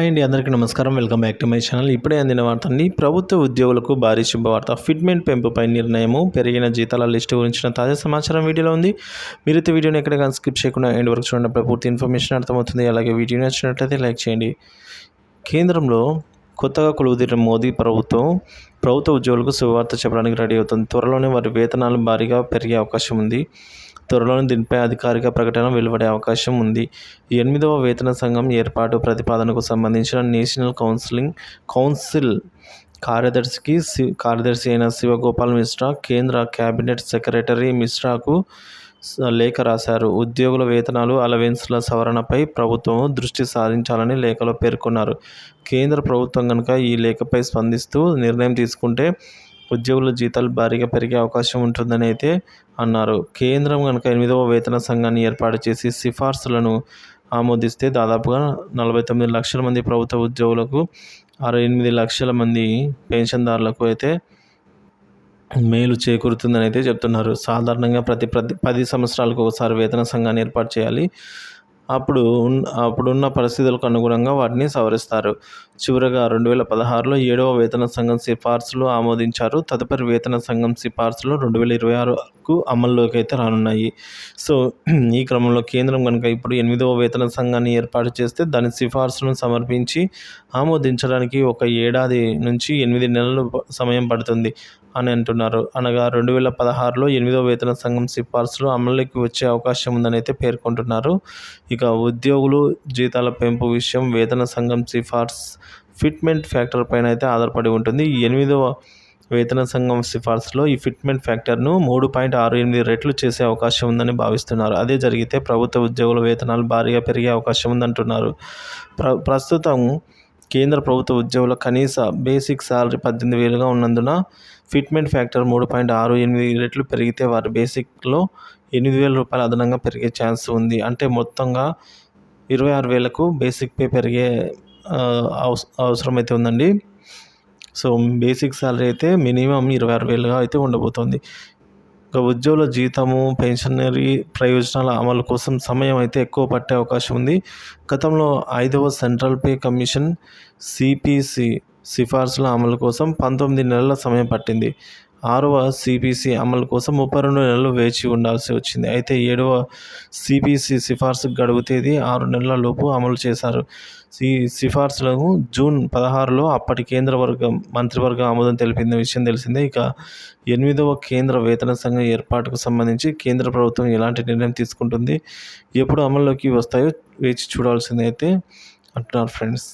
Hi అండి అందరికీ నమస్కారం. Welcome back to my channel. ఇప్పుడే అందిన వార్తని ప్రభుత్వ ఉద్యోగులకు భారీ శుభవార్త. ఫిట్మెంట్ పెంపుపై నిర్ణయము పెరిగిన జీతాల లిస్టు గురించిన తాజా సమాచారం వీడియోలో ఉంది. మీరైతే వీడియోని ఎక్కడ కానీ స్కిప్ చేయకుండా ఎండ్ వరకు చూడడం. పూర్తి ఇన్ఫర్మేషన్ అర్థమవుతుంది. అలాగే వీడియో నచ్చినట్లయితే లైక్ చేయండి. కేంద్రంలో కొత్తగా కొలువుదీరిన మోదీ ప్రభుత్వం ప్రభుత్వ ఉద్యోగులకు శుభవార్త చెప్పడానికి రెడీ అవుతుంది. త్వరలోనే వారి వేతనాలు భారీగా పెరిగే అవకాశం ఉంది. త్వరలోనే దీనిపై అధికారిక ప్రకటన వెలువడే అవకాశం ఉంది. ఎనిమిదవ వేతన సంఘం ఏర్పాటు ప్రతిపాదనకు సంబంధించిన నేషనల్ కౌన్సిలింగ్ కౌన్సిల్ కార్యదర్శికి కార్యదర్శి అయిన శివగోపాల్ మిశ్రా కేంద్ర కేబినెట్ సెక్రటరీ మిశ్రాకు లేఖ రాశారు. ఉద్యోగుల వేతనాలు అలవెన్స్ల సవరణపై ప్రభుత్వం దృష్టి సారించాలని లేఖలో పేర్కొన్నారు. కేంద్ర ప్రభుత్వం కనుక ఈ లేఖపై స్పందిస్తూ నిర్ణయం తీసుకుంటే ఉద్యోగుల జీతాలు భారీగా పెరిగే అవకాశం ఉంటుందని అయితే అన్నారు. కేంద్రం కనుక ఎనిమిదవ వేతన సంఘాన్ని ఏర్పాటు చేసి సిఫార్సులను ఆమోదిస్తే దాదాపుగా నలభై తొమ్మిది లక్షల మంది ప్రభుత్వ ఉద్యోగులకు అరవై ఎనిమిది లక్షల మంది పెన్షన్దారులకు అయితే మేలు చేకూరుతుందని అయితే చెప్తున్నారు. సాధారణంగా ప్రతి ప్రతి పది సంవత్సరాలకు ఒకసారి వేతన సంఘాన్ని ఏర్పాటు చేయాలి. అప్పుడు అప్పుడున్న పరిస్థితులకు అనుగుణంగా వాటిని సవరిస్తారు. చివరగా రెండు వేల పదహారులో ఏడవ వేతన సంఘం సిఫార్సులు ఆమోదించారు. తదుపరి వేతన సంఘం సిఫార్సులు రెండు వేల ఇరవై ఆరుకు అమల్లోకి అయితే రానున్నాయి. సో ఈ క్రమంలో కేంద్రం కనుక ఇప్పుడు ఎనిమిదవ వేతన సంఘాన్ని ఏర్పాటు చేస్తే దాని సిఫార్సులను సమర్పించి ఆమోదించడానికి ఒక ఏడాది నుంచి ఎనిమిది నెలలు సమయం పడుతుంది. అని అంటున్నారు. అనగా రెండు వేల పదహారులో ఎనిమిదో వేతన సంఘం సిఫార్సులు అమలులోకి వచ్చే అవకాశం ఉందని అయితే పేర్కొంటున్నారు. ఇక ఉద్యోగులు జీతాల పెంపు విషయం వేతన సంఘం సిఫార్స్ ఫిట్మెంట్ ఫ్యాక్టర్ పైన అయితే ఆధారపడి ఉంటుంది. ఎనిమిదవ వేతన సంఘం సిఫార్సులో ఈ ఫిట్మెంట్ ఫ్యాక్టర్ను మూడు పాయింట్ ఆరు ఎనిమిది రెట్లు చేసే అవకాశం ఉందని భావిస్తున్నారు. అదే జరిగితే ప్రభుత్వ ఉద్యోగుల వేతనాలు భారీగా పెరిగే అవకాశం ఉందంటున్నారు. ప్ర ప్రస్తుతం కేంద్ర ప్రభుత్వ ఉద్యోగుల కనీస బేసిక్ శాలరీ పద్దెనిమిది వేలుగా ఉన్నందున ఫిట్మెంట్ ఫ్యాక్టర్ మూడు పాయింట్ ఆరు ఎనిమిది రెట్లు పెరిగితే వారి బేసిక్లో ఎనిమిది వేల రూపాయలు అదనంగా పెరిగే ఛాన్స్ ఉంది. అంటే మొత్తంగా ఇరవై ఆరు వేలకు బేసిక్ పే పెరిగే అవసరం అయితే ఉందండి. సో బేసిక్ శాలరీ అయితే మినిమం ఇరవై ఆరు వేలుగా అయితే ఉండబోతోంది. ఒక ఉద్యోగుల జీతము పెన్షనరీ ప్రయోజనాల అమలు కోసం సమయం అయితే ఎక్కువ పట్టే అవకాశం ఉంది. గతంలో ఐదవ సెంట్రల్ పే కమిషన్ సిపిసి సిఫార్సుల అమలు కోసం పంతొమ్మిది నెలల సమయం పట్టింది. ఆరవ సిపిసి అమలు కోసం ముప్పై రెండు నెలలు వేచి ఉండాల్సి వచ్చింది. అయితే ఏడవ సిపిసి సిఫార్సు గడువు తేదీ ఆరు నెలల లోపు అమలు చేశారు. ఈ సిఫార్సులను జూన్ పదహారులో అప్పటి కేంద్ర వర్గం మంత్రివర్గం ఆమోదం తెలిపిన విషయం తెలిసిందే. ఇక ఎనిమిదవ కేంద్ర వేతన సంఘం ఏర్పాటుకు సంబంధించి కేంద్ర ప్రభుత్వం ఎలాంటి నిర్ణయం తీసుకుంటుంది ఎప్పుడు అమల్లోకి వస్తాయో వేచి చూడాల్సిందైతే అంటున్నారు ఫ్రెండ్స్.